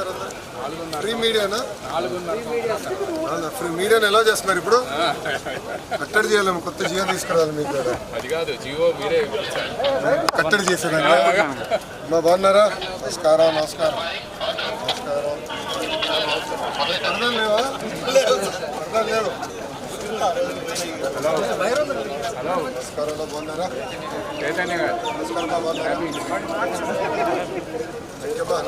చూసారు ఫ్రీ మీడియానా? అవునా ఫ్రీ మీడియాని ఎలా చేస్తున్నారు ఇప్పుడు? కట్టడి చేయాలి కొత్త జియో తీసుకురావాలి మీకు అది కాదు జియో మీరే కట్టడి చేశాను మా బాగున్నారా? నమస్కారం నమస్కారం. నమస్కారం. నమస్కారం. బాగున్నారా చైతన్య గారు నమస్కారం బా బాగున్నారా నమస్కారం యూ బా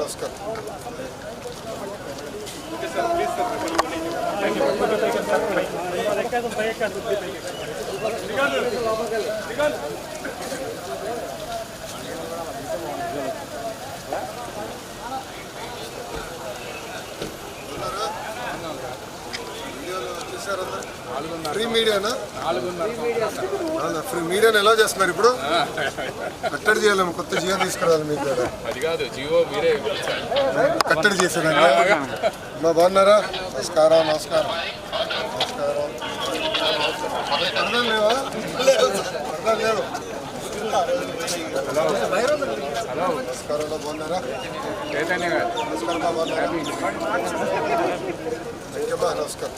ఫ్రీ మీడియానా ఫ్రీ మీడియాని ఎలా చేస్తున్నారు ఇప్పుడు? కట్టడి చేయాలి కొత్త జియో తీసుకురావాలి మీకు అది కాదు జియో మీరే కట్టడి చేశాను మా బాగున్నారా? నమస్కారం నమస్కారం. నమస్కారం. లేవు నమస్కారం బాగున్నారా నమస్కారం బాగున్నారా నమస్కారం